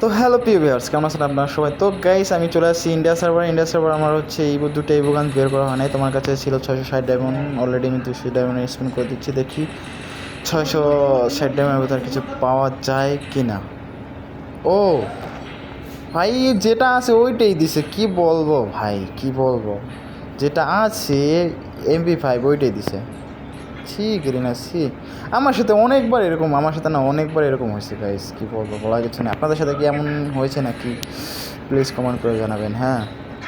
তো হ্যালো প্রিয় ভিউয়ার্স কেমন আছেন আপনারা সবাই? তো গাইস আমি চলে আসছি ইন্ডিয়া সার্ভার ইন্ডিয়া সার্ভার আমার হচ্ছে এই দুটো এই গান বের করা হয় নাই। তোমার কাছে ছিল ছয়শো ষাট ডায়মন্ড অলরেডি আমি দুশো ডায়মন্ড স্পিন করে দিচ্ছি। দেখি ছয়শো ষাট ডায়মন্ডের ভিতরে কিছু পাওয়া যায় কি না ও, ভাই, যেটা আছে ওইটাই দিছে। কি বলব ভাই, কি বলব? যেটা আছে এমপি ফাইভ ওইটাই দিছে। ছি গ্রিনা ছি। আমার সাথে অনেকবার এরকম, আমার সাথে না অনেকবার এরকম হয়েছে গাইস কি বলব বলা কিছু না আপনাদের সাথে কি এমন হয়েছে নাকি? প্লিজ কমেন্ট করে জানাবেন হ্যাঁ?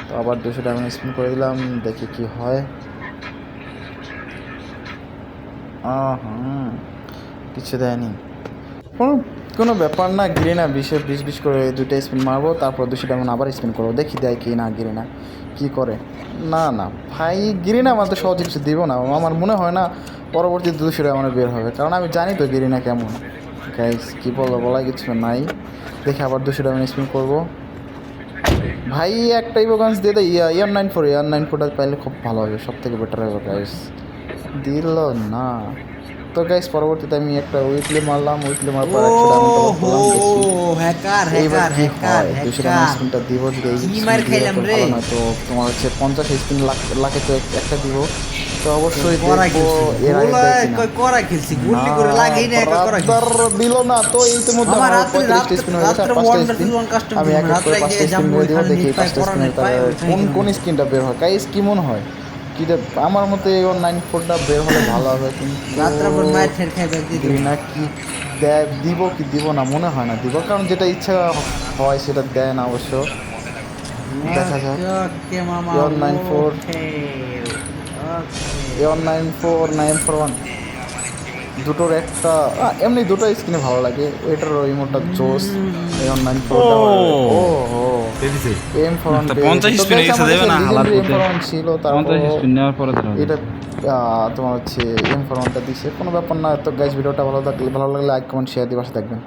তো আবার দুশো টাকা আমি স্পিন করে দিলাম, দেখি কি হয়। হুম কিছু দেয়নি। কোনো কোনো ব্যাপার না, গিরে না বিশে বিশ বিশ করে দুটো স্পিন মারবো, তারপর দুশো টাকা আবার স্পিন করব। দেখি দেয় কি না, গিরে না, কী করে? না না, ভাই গিরিনা আমার তো সহজে কিছু দিব না। আমার মনে হয় না পরবর্তী দুশো টাকা মানে বের হবে। কারণ আমি জানি তো গিরে না কেমন। গাইস কী বলব বলা কিছু নাই। দেখি আবার দুশো টাকা স্পিন করব। ভাই একটাই বোগান্স দিয়ে দেয় ইয়া ইয়ার নাইন ফোর ইয়ার নাইন ফোরটা পাইলে খুব ভালো হবে সব থেকে বেটার হবে গাইস দিল না। তো গাইস পরবর্তীতে আমি একটা উইকলি মারলাম উইকলি মারার পর ডায়মন্ড দেখি হ্যাকার হ্যাকার হ্যাকার হয়। হ্যাকার স্পিনটা দিব যদি এই মার রে? তো তোমার হচ্ছে পঞ্চাশ স্পিন লাখ তো একটা দিব। তো অবশ্যই দেখব এর আগে করা খেলছি গুলি করে লাগেই না একা করা খেলছি। দিল না তো এই তো মধ্যে আমার wonderful স্পিন one custom আমি এক করে পাঁচটা স্পিন দিয়ে দেখি পাঁচটা কোন। কোন স্কিনটা বের হয়? গাইস কি মনে হয়? কি রে, আমার মতে এই নাইন ফোরটা বের হলে ভালো হবে কিন্তু রাত্রাভর মায়ের। না কি দেয় দিব কি দিব না মনে হয় না দিব কারণ যেটা ইচ্ছা হয় সেটা দেয় না অবশ্য। দেখা যাক। Nine one nine four nine four one দুটোর একটা এমনি দুটো স্ক্রিনে ভালো লাগে। এটার ওই মোটটা জোস এই অনলাইন নাইন ও। এম ফোর ওয়ান তা 50 স্পিন এসে দেবে না, হালার এম পুতে। ফোর ওয়ান ছিল তারপর এটা তোমার হচ্ছে এম ফোর ওয়ানটা দিছে। কোনো ব্যাপার না তো গাইজ ভিডিওটা ভালো থাকলে ভালো লাগলে লাইক কমেন্ট শেয়ার দিয়ে দেখবেন থাকবেন।